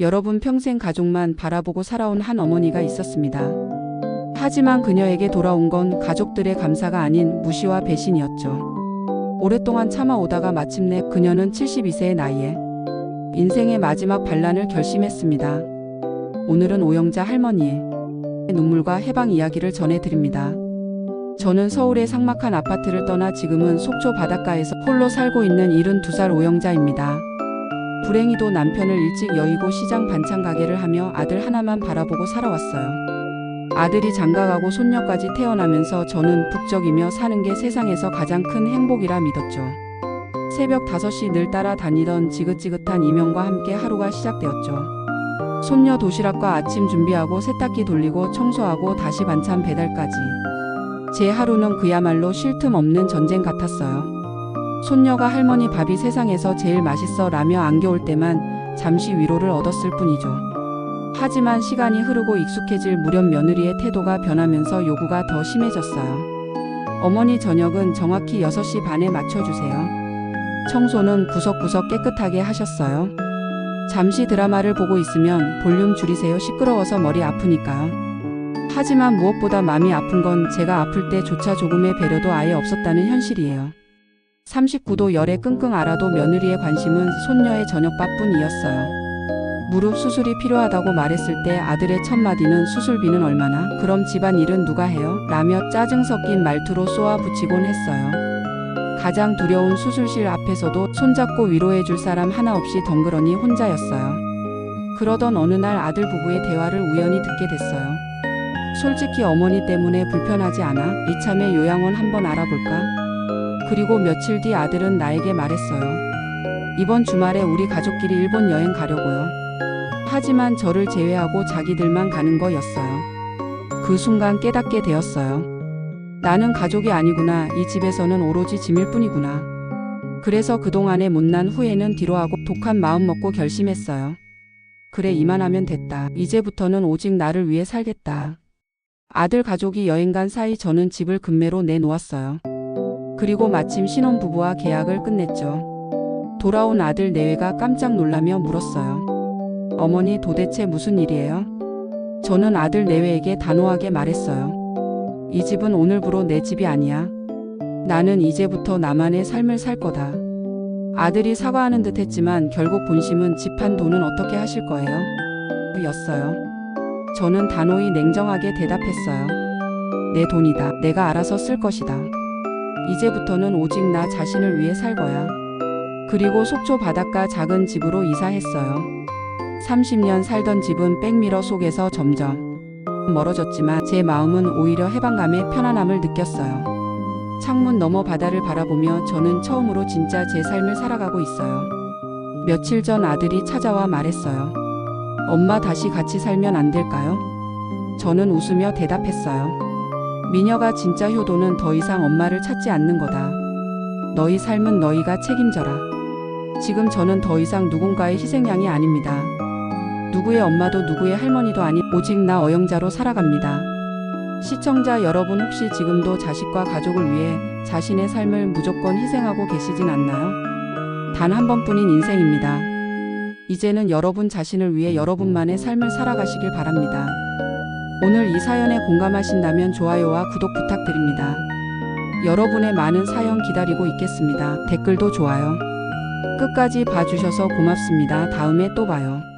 여러분 평생 가족만 바라보고 살아온 한 어머니가 있었습니다. 하지만 그녀에게 돌아온 건 가족들의 감사가 아닌 무시와 배신이었죠. 오랫동안 참아오다가 마침내 그녀는 72세의 나이에 인생의 마지막 반란을 결심했습니다. 오늘은 오영자 할머니의 눈물과 해방 이야기를 전해드립니다. 저는 서울의 삭막한 아파트를 떠나 지금은 속초 바닷가에서 홀로 살고 있는 72살 오영자입니다. 불행히도 남편을 일찍 여의고 시장 반찬 가게를 하며 아들 하나만 바라보고 살아왔어요. 아들이 장가가고 손녀까지 태어나면서 저는 북적이며 사는 게 세상에서 가장 큰 행복이라 믿었죠. 새벽 5시 늘 따라다니던 지긋지긋한 이명과 함께 하루가 시작되었죠. 손녀 도시락과 아침 준비하고 세탁기 돌리고 청소하고 다시 반찬 배달까지. 제 하루는 그야말로 쉴 틈 없는 전쟁 같았어요. 손녀가 할머니 밥이 세상에서 제일 맛있어 라며 안겨올 때만 잠시 위로를 얻었을 뿐이죠. 하지만 시간이 흐르고 익숙해질 무렵 며느리의 태도가 변하면서 요구가 더 심해졌어요. 어머니 저녁은 정확히 6시 반에 맞춰주세요. 청소는 구석구석 깨끗하게 하셨어요. 잠시 드라마를 보고 있으면 볼륨 줄이세요. 시끄러워서 머리 아프니까요. 하지만 무엇보다 마음이 아픈 건 제가 아플 때조차 조금의 배려도 아예 없었다는 현실이에요. 39도 열에 끙끙 앓아도 며느리의 관심은 손녀의 저녁밥뿐이었어요. 무릎 수술이 필요하다고 말했을 때 아들의 첫 마디는 수술비는 얼마나? 그럼 집안 일은 누가 해요? 라며 짜증 섞인 말투로 쏘아 붙이곤 했어요. 가장 두려운 수술실 앞에서도 손잡고 위로해 줄 사람 하나 없이 덩그러니 혼자였어요. 그러던 어느 날 아들 부부의 대화를 우연히 듣게 됐어요. 솔직히 어머니 때문에 불편하지 않아? 이참에 요양원 한번 알아볼까? 그리고 며칠 뒤 아들은 나에게 말했어요. 이번 주말에 우리 가족끼리 일본 여행 가려고요. 하지만 저를 제외하고 자기들만 가는 거였어요. 그 순간 깨닫게 되었어요. 나는 가족이 아니구나. 이 집에서는 오로지 짐일 뿐이구나. 그래서 그동안의 못난 후회는 뒤로 하고 독한 마음 먹고 결심했어요. 그래, 이만하면 됐다. 이제부터는 오직 나를 위해 살겠다. 아들 가족이 여행 간 사이 저는 집을 금매로 내놓았어요. 그리고 마침 신혼부부와 계약을 끝냈죠. 돌아온 아들 내외가 깜짝 놀라며 물었어요. 어머니 도대체 무슨 일이에요? 저는 아들 내외에게 단호하게 말했어요. 이 집은 오늘부로 내 집이 아니야. 나는 이제부터 나만의 삶을 살 거다. 아들이 사과하는 듯 했지만 결국 본심은 집한 돈은 어떻게 하실 거예요? 였어요. 저는 단호히 냉정하게 대답했어요. 내 돈이다. 내가 알아서 쓸 것이다. 이제부터는 오직 나 자신을 위해 살 거야. 그리고 속초 바닷가 작은 집으로 이사했어요. 30년 살던 집은 백미러 속에서 점점 멀어졌지만 제 마음은 오히려 해방감에 편안함을 느꼈어요. 창문 너머 바다를 바라보며 저는 처음으로 진짜 제 삶을 살아가고 있어요. 며칠 전 아들이 찾아와 말했어요. 엄마 다시 같이 살면 안 될까요? 저는 웃으며 대답했어요. 미녀가 진짜 효도는 더 이상 엄마를 찾지 않는 거다. 너희 삶은 너희가 책임져라. 지금 저는 더 이상 누군가의 희생양이 아닙니다. 누구의 엄마도 누구의 할머니도 아닌 오직 나 어영자로 살아갑니다. 시청자 여러분 혹시 지금도 자식과 가족을 위해 자신의 삶을 무조건 희생하고 계시진 않나요? 단 한 번뿐인 인생입니다. 이제는 여러분 자신을 위해 여러분만의 삶을 살아가시길 바랍니다. 오늘 이 사연에 공감하신다면 좋아요와 구독 부탁드립니다. 여러분의 많은 사연 기다리고 있겠습니다. 댓글도 좋아요. 끝까지 봐주셔서 고맙습니다. 다음에 또 봐요.